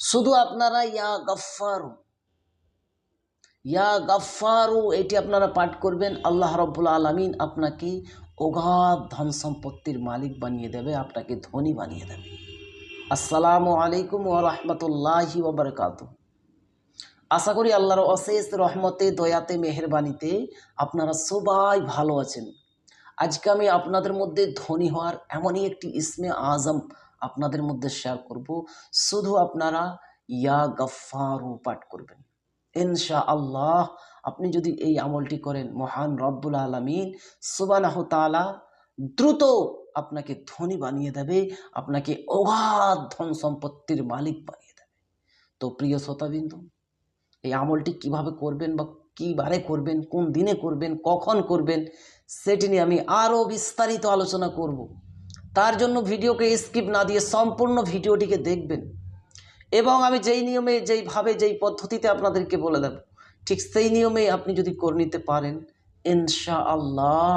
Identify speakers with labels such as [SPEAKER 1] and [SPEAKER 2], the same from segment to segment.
[SPEAKER 1] শুধু আপনারা, ইয়া গফারু ইয়া গফারু এটি আপনারা পাঠ করবেন। আল্লাহ রব্বুল আলমিন আপনাকে অগাধ ধন সম্পত্তির মালিক বানিয়ে দেবে, আপনাকে ধনী বানিয়ে দেবে। আসসালামু আলাইকুম ও রহমতুল্লাহি ওবরকাত আশা করি আল্লাহর অশেষ রহমতে, দয়াতে, মেহরবানিতে আপনারা সবাই ভালো আছেন। আজকে আমি আপনাদের মধ্যে ধনী হওয়ার এমনই একটি ইসমে আজম আপনাদের মধ্যে শেয়ার করব। শুধু আপনারা ইয়া গফারু পাঠ করবেন। ইনশা আল্লাহ আপনি যদি এই আমলটি করেন, মহান রব্বুল আলমিন সুবানাহ তালা দ্রুত আপনাকে ধনী বানিয়ে দেবে, আপনাকে অগাধ ধন সম্পত্তির মালিক বানিয়ে দেবে। তো প্রিয় শ্রোতাবিন্দু, এই আমলটি কীভাবে করবেন বা বারে করবেন, কোন দিনে করবেন, কখন করবেন, সেটি নিয়ে আমি আরও বিস্তারিত আলোচনা করব। তার জন্য ভিডিওকে স্কিপ না দিয়ে সম্পূর্ণ ভিডিওটিকে দেখবেন। এবং আমি যেই নিয়মে, যেইভাবে, যেই পদ্ধতিতে আপনাদেরকে বলে দেব, ঠিক সেই নিয়মেই আপনি যদি করে নিতে পারেন ইনশা আল্লাহ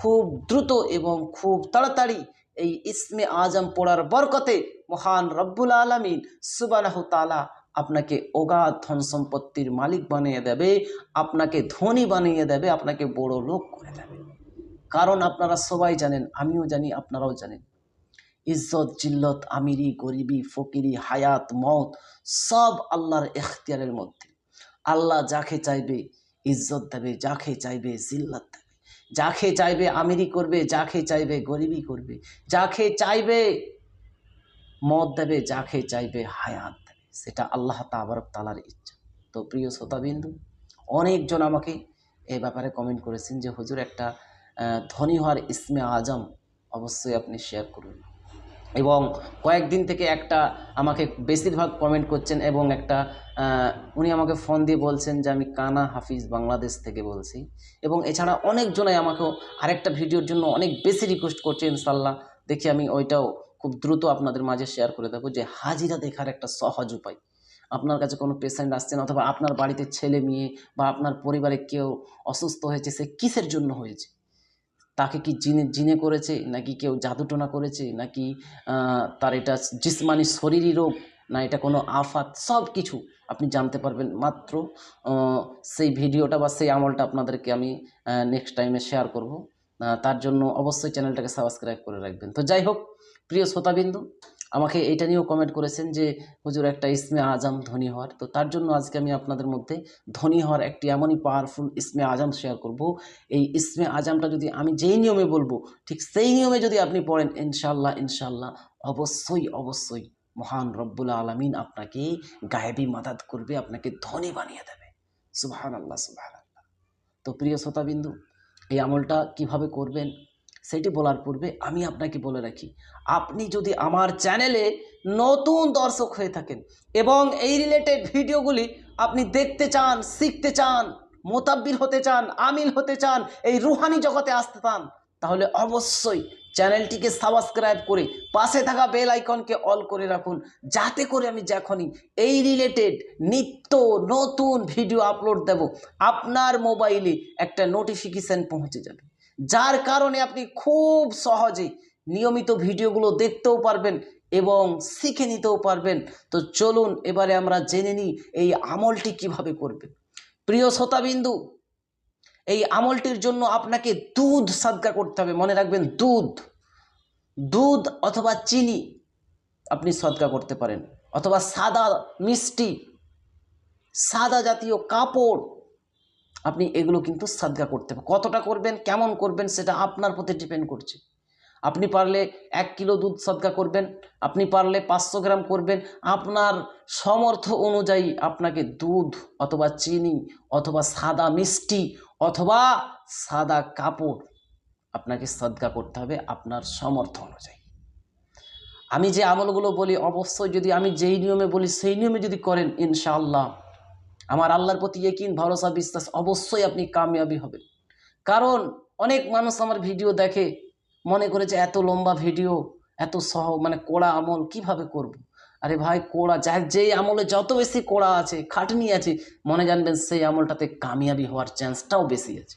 [SPEAKER 1] খুব দ্রুত এবং খুব তাড়াতাড়ি এই ইসমে আজম পড়ার বরকতে মহান রব্বুল আলমিন সুবানাহ তালা আপনাকে অগাধ ধন সম্পত্তির মালিক বানিয়ে দেবে, আপনাকে ধনী বানিয়ে দেবে, আপনাকে বড় লোক করে দেবে। কারণ আপনারা সবাই জানেন, আমিও জানি, আপনারাও জানেন। ইজ্জত, জিল্লত, আমিরি, গরিবি, ফকিরি, হায়াত মত সব আল্লাহর এখতিয়ারের মধ্যে। আল্লাহ যাকে চাইবে, ইজ্জত দেবে, যাকে চাইবে, জিল্লত দেবে। যাকে চাইবে, আমিরি করবে, যাকে চাইবে, গরিবি করবে। যাকে চাইবে মত দেবে, যাকে চাইবে, হায়াত দেবে। সেটা আল্লাহ তাবারক তালার ইচ্ছা। তো প্রিয় শ্রোতাবিন্দু, অনেকজন আমাকে এই ব্যাপারে কমেন্ট করেছেন যে, হুজুর, একটা ধনী হওয়ার ইসমে আজম অবশ্যই আপনি শেয়ার করুন। এবং কয়েকদিন থেকে একটা আমাকে বেশিরভাগ কমেন্ট করছেন এবং একটা উনি আমাকে ফোন দিয়ে বলছেন যে, আমি কানা হাফিজ বাংলাদেশ থেকে বলছি। এবং এছাড়া অনেকজনাই আমাকেও আরেকটা ভিডিওর জন্য অনেক বেশি রিকোয়েস্ট করছে ইনশাল্লাহ দেখি আমি ওইটাও খুব দ্রুত আপনাদের মাঝে শেয়ার করে দেবো যে, হাজিরা দেখার একটা সহজ উপায়। আপনার কাছে কোনো পেশেন্ট আসছেন অথবা আপনার বাড়িতে ছেলে মেয়ে বা আপনার পরিবারে কেউ অসুস্থ হয়েছে, সে কিসের জন্য হয়েছে? তাকে কি জিনে জিনে করেছে? নাকি কেউ জাদুটোনা করেছে? নাকি তার এটা জিসমানি শরীরী রোগ? না এটা কোনো আফাত? সব কিছু আপনি জানতে পারবেন। মাত্র সেই ভিডিওটা বা সেই আমলটা আপনাদেরকে আমি নেক্সট টাইমে শেয়ার করব। তার জন্য অবশ্যই চ্যানেলটাকে সাবস্ক্রাইব করে রাখবেন। তো যাই হোক, প্রিয় শ্রোতাবিন্দু আমাকে এইটা নিয়েও কমেন্ট করেছেন যে, হুজুর, একটা ইসমে আজম ধনী হওয়ার। তো তার জন্য আজকে আমি আপনাদের মধ্যে ধনী হওয়ার একটি এমনই পাওয়ারফুল ইসমে আজম শেয়ার করব। এই ইসমে আজমটা যদি আমি যেই নিয়মে বলব, ঠিক সেই নিয়মে যদি আপনি পড়েন ইনশাল্লাহ ইনশাল্লাহ অবশ্যই অবশ্যই মহান রব্বুল আলমিন আপনাকে গায়েবী মাদাত করবে, আপনাকে ধনী বানিয়ে দেবে। সুবাহান আল্লাহ সুবাহান আল্লাহ তো প্রিয় শ্রোতাবিন্দু, এই আমলটা কীভাবে করবেন? সেটি বলার পূর্বে আমি আপনাকে বলে রাখি, আপনি যদি আমার চ্যানেলে নতুন দর্শক হয়ে থাকেন এবং এই রিলেটেড ভিডিওগুলি আপনি দেখতে চান, শিখতে চান মোতাব্বির হতে চান, আমিল হতে চান, এই রুহানি জগতে আসতে চান, তাহলে অবশ্যই চ্যানেলটিকে সাবস্ক্রাইব করে পাশে থাকা বেল আইকনকে অল করে রাখুন, যাতে করে আমি যখনই এই রিলেটেড নিত্য নতুন ভিডিও আপলোড দেব, আপনার মোবাইলে একটা নোটিফিকেশান পৌঁছে যাবে। যার কারণে আপনি খুব সহজেই নিয়মিত ভিডিওগুলো দেখতেও পারবেন এবং শিখে নিতেও পারবেন। তো চলুন এবারে আমরা জেনে নিই এই আমলটি কীভাবে করবেন। প্রিয় শ্রোতাবিন্দু, এই আমলটির জন্য আপনাকে দুধ সাদকা করতে হবে। মনে রাখবেন, দুধ। দুধ অথবা চিনি আপনি সদকা করতে পারেন। অথবা সাদা মিষ্টি, সাদা জাতীয় কাপড় আপনি এগুলো কিন্তু সাদকা করতে কতটা করবেন, কেমন করবেন সেটা আপনার প্রতি ডিপেন্ড করছে। আপনি পারলে এক কিলো দুধ সদকা করবেন, আপনি পারলে পাঁচশো গ্রাম করবেন, আপনার সমর্থ অনুযায়ী আপনাকে দুধ অথবা চিনি অথবা সাদা মিষ্টি অথবা সাদা কাপড় আপনাকে সদকা করতে হবে আপনার সমর্থ অনুযায়ী। আমি যে আমলগুলো বলি, অবশ্যই যদি আমি যেই নিয়মে বলি, সেই নিয়মে যদি করেন, ইনশাআল্লাহ আমার আল্লাহর প্রতি একিন ভরসা বিশ্বাস অবশ্যই আপনি কামিয়াবি হবেন। কারণ অনেক মানুষ আমার ভিডিও দেখে মনে করেছে এত লম্বা ভিডিও, এত সহ মানে কোড়া আমল কীভাবে করব। আরে ভাই, কোড়া যা যেই আমলে যত বেশি কোড়া আছে, খাটনি আছে, মনে জানবেন সেই আমলটাতে কামিয়াবি হওয়ার চান্সটাও বেশি আছে।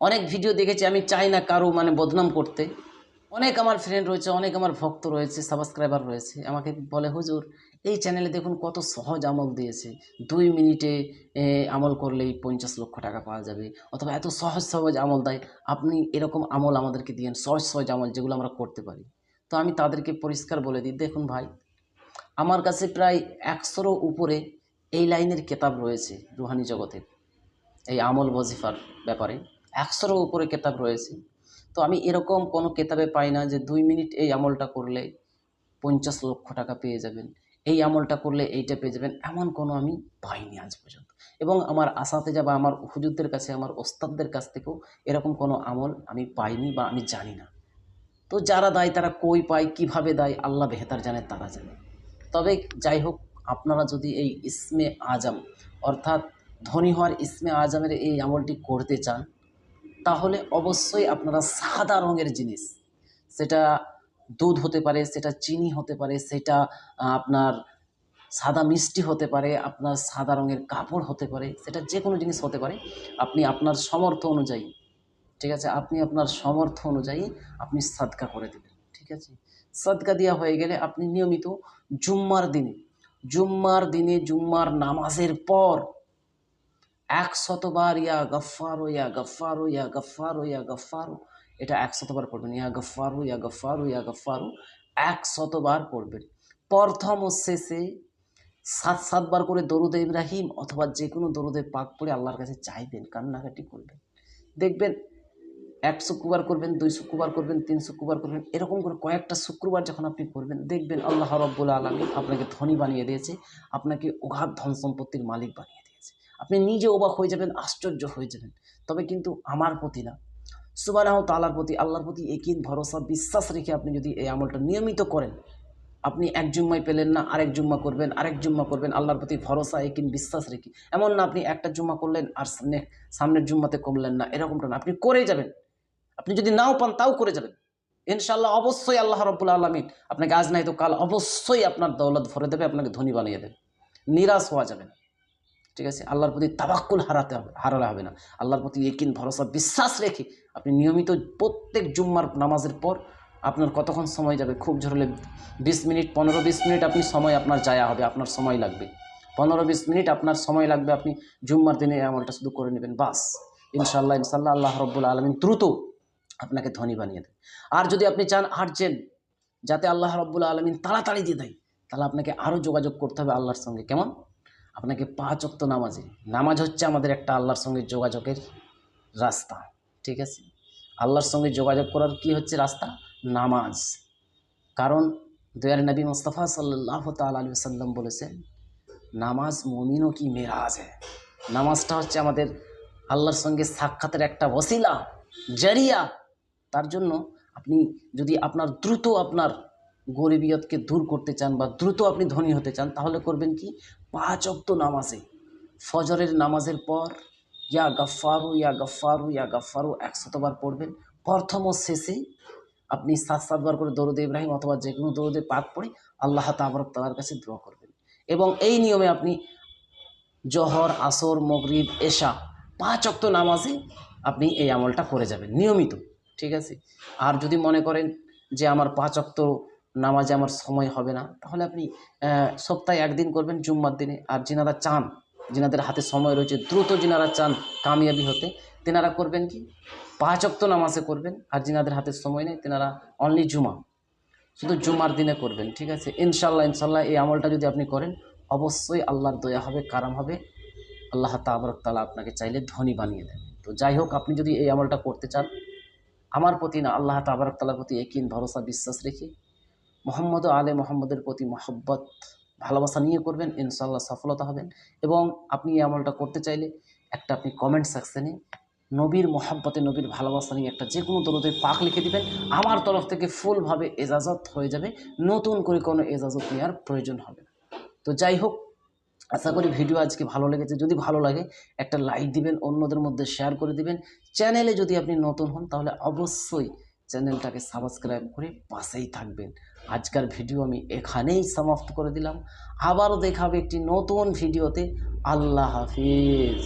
[SPEAKER 1] অনেক ভিডিও দেখেছি, আমি চাই না কারও মানে বদনাম করতে। অনেক আমার ফ্রেন্ড রয়েছে, অনেক আমার ভক্ত রয়েছে সাবস্ক্রাইবার রয়েছে। আমাকে বলে, হুজুর, এই চ্যানেলে দেখুন কত সহজ আমল দিয়েছে। দুই মিনিটে আমল করলেই পঞ্চাশ লক্ষ টাকা পাওয়া যাবে। অথবা এত সহজ সহজ আমল দেয়, আপনি এরকম আমল আমাদেরকে দিয়েন, সহজ সহজ আমল যেগুলো আমরা করতে পারি। তো আমি তাদেরকে পরিষ্কার বলে দিই, দেখুন ভাই, আমার কাছে প্রায় একশোরও উপরে এই লাইনের কেতাব রয়েছে রুহানি জগতের, এই আমল বজিফার ব্যাপারে। একশোরও উপরে কেতাব রয়েছে। তো আমি এরকম কোনো কেতাবে পাই না যে দুই মিনিট এই আমলটা করলে পঞ্চাশ লক্ষ টাকা পেয়ে যাবেন, এই আমলটা করলে এইটা পেয়ে যাবেন, এমন কোনো আমি পাইনি আজ পর্যন্ত। এবং আমার আশাতে যাবা আমার হুজুরদের কাছে, আমার ওস্তাদদের কাছ থেকেও এরকম কোনো আমল আমি পাইনি বা আমি জানি না। তো যারা দায় তারা কই পায়, কীভাবে দায়, আল্লাহ বেহতার জানে, তারা জানে। তবে যাই হোক, আপনারা যদি এই ইসমে আজম, অর্থাৎ ধনী হওয়ার ইসমে আজমের এই আমলটি করতে চান তাহলে অবশ্যই আপনারা সাদা রঙের জিনিস, সেটা দুধ হতে পারে, সেটা চিনি হতে পারে, সেটা আপনার সাদা মিষ্টি হতে পারে, আপনার সাদা রঙের কাপড় হতে পারে, সেটা যে কোনো জিনিস হতে পারে, আপনি আপনার সমর্থ অনুযায়ী, ঠিক আছে? আপনি আপনার সমর্থ অনুযায়ী আপনি সাদকা করে দেবেন, ঠিক আছে? সাদকা দেওয়া হয়ে গেলে আপনি নিয়মিত জুম্মার দিনে জুম্মার দিনে, জুম্মার নামাজের পর এক শতবার ইয়া গফারো ইয়া গফারো ইয়া গফারো ইয়া গফারো এটা এক শতবার পড়বেন। ইয়া গফারো ইয়া গফারো ইয়া গফারো এক শতবার পড়বেন। প্রথম ও শেষে সাত সাতবার করে দরুদে ইব্রাহিম অথবা যে কোনো দরুদে পাক পড়ে আল্লাহর কাছে চাইবেন, কান্নাকাটি করবেন। দেখবেন এক শুক্রবার করবেন, দুই শুক্রবার করবেন, তিন শুক্রবার করবেন, এরকম করে কয়েকটা শুক্রবার যখন আপনি করবেন দেখবেন আল্লাহ রব্বুল আলমী আপনাকে ধনী বানিয়ে দিয়েছে, আপনাকে অগাধ ধন সম্পত্তির মালিক বানিয়ে আপনি নিজে অবাক হয়ে যাবেন, আশ্চর্য হয়ে যাবেন। তবে কিন্তু আমার প্রতি না। সুবানাহ তালার প্রতি, আল্লাহর প্রতি একিন ভরসা, বিশ্বাস রেখে আপনি যদি এই আমলটা নিয়মিত করেন, আপনি এক জুম্মায় পেলেন না, আরেক জুম্মা করবেন, আরেক জুম্মা করবেন, আল্লাহর প্রতি ভরসা একিন বিশ্বাস রেখে। এমন না আপনি একটা জুম্মা করলেন আর সামনে, সামনের জুম্মাতে করলেন না, এরকমটা না। আপনি করেই যাবেন। আপনি যদি নাও পান, তাও করে যাবেন। ইনশাল্লাহ অবশ্যই আল্লাহ রব্বুল আলমিন আপনাকে আজ নাই তো কাল অবশ্যই আপনার দৌলত ভরে দেবে, আপনাকে ধনী বানিয়ে দেবে। নিরাশ হওয়া যাবে না। ঠিক আছে? আল্লাহর প্রতি তাবাক্কুল হারাতে হবে, হারালে হবে না। আল্লাহর প্রতি একিন ভরসা, বিশ্বাস রেখে আপনি নিয়মিত প্রত্যেক জুম্মার নামাজের পর আপনার কতক্ষণ সময় যাবে খুব ঝরলে বিশ মিনিট, পনেরো বিশ মিনিট আপনি সময় আপনার যায়া হবে, আপনার সময় লাগবে। পনেরো বিশ মিনিট আপনার সময় লাগবে, আপনি জুম্মার দিনে আমলটা শুধু করে নেবেন, বাস। ইনশাল্লাহ ইনশাল্লাহ আল্লাহ রব্বুল আলমিন দ্রুত আপনাকে ধনী বানিয়ে দেয় আর যদি আপনি চান আর্জেন্ট, যাতে আল্লাহ রব্বুল আলমিন তাড়াতাড়ি দিয়ে দেয়, তাহলে আপনাকে আরও যোগাযোগ করতে হবে আল্লাহর সঙ্গে। কেমন? আপনাকে পাঁচ অক্ত নামাজে। নামাজ হচ্ছে আমাদের একটা আল্লাহর সঙ্গে যোগাযোগের রাস্তা, ঠিক আছে? আল্লাহর সঙ্গে যোগাযোগ করার কি হচ্ছে রাস্তা? নামাজ। কারণ দয়ার নবী মুস্তফা সাল্লাহ তাল সাল্লাম বলেছেন, নামাজ মমিনও কি মেরাজ হ্যাঁ নামাজটা হচ্ছে আমাদের আল্লাহর সঙ্গে সাক্ষাতের একটা ওসিলা, জারিয়া। তার জন্য আপনি যদি আপনার দ্রুত আপনার গরিবিয়তকে দূর করতে চান বা দ্রুত আপনি ধনী হতে চান, তাহলে করবেন কি? পাঁচ অক্ত নামাজে। ফজরের নামাজের পর ইয়া গফারু ইয়া গফারু ইয়া গফারু একশতবার পড়বেন। প্রথম ও শেষে আপনি সাত সাতবার করে দরুদ ইব্রাহিম অথবা যে কোনো দরুদে পাক পড়ে আল্লাহ তাবরক তালার কাছে দোয়া করবেন। এবং এই নিয়মে আপনি জহর, আসর, মগরিব, এশা পাঁচ অক্ত নামাজে আপনি এই আমলটা করে যাবেন, নিয়মিত। ঠিক আছে? আর যদি মনে করেন যে আমার পাঁচ অক্ত নামাজে আমার সময় হবে না। তাহলে আপনি সপ্তাহে একদিন করবেন জুম্মার দিনে। আর যেনারা চান, যেনাদের হাতে সময় রয়েছে, দ্রুত যেনারা চান কামিয়াবি হতে, তেনারা করবেন কি? পাঁচ অক্ত নামাজে করবেন, আর যিনাদের হাতে সময় নেই, তেনারা অনলি জুমা। শুধু জুমার দিনে করবেন, ঠিক আছে? ইনশাল্লাহ ইনশাল্লাহ এই আমলটা যদি আপনি করেন, অবশ্যই আল্লাহর দয়া হবে, কারাম হবে। আল্লাহ তাবরক তালা আপনাকে চাইলে ধনী বানিয়ে দেবে। তো যাই হোক, আপনি যদি এই আমলটা করতে চান, আমার প্রতি না, আল্লাহ তাবরক তালার প্রতি একিন ভরসা, বিশ্বাস রেখে মোহাম্মদ আলে মোহাম্মদের প্রতি মহব্বত, ভালোবাসা নিয়ে করবেন ইনশাল্লাহ সফলতা হবেন। এবং আপনি এই আমলটা করতে চাইলে একটা আপনি কমেন্ট সেকশনে নবীর মহাব্বতে নবীর ভালোবাসা নিয়ে একটা যে কোনো দরদের পাক লিখে দিবেন। আমার তরফ থেকে ফুলভাবে এজাজত হয়ে যাবে। নতুন করে কোনো এজাজত নেওয়ার প্রয়োজন হবে তো যাই হোক, আশা করি ভিডিও আজকে ভালো লেগেছে। যদি ভালো লাগে, একটা লাইক দিবেন, অন্যদের মধ্যে শেয়ার করে দিবেন। চ্যানেলে যদি আপনি নতুন হন, তাহলে অবশ্যই চ্যানেলটাকে সাবস্ক্রাইব করে পাশেই থাকবেন। আজকের ভিডিও আমি এখানেই সমাপ্ত করে দিলাম। আবারও দেখাবে একটি নতুন ভিডিওতে। আল্লাহ হাফিজ।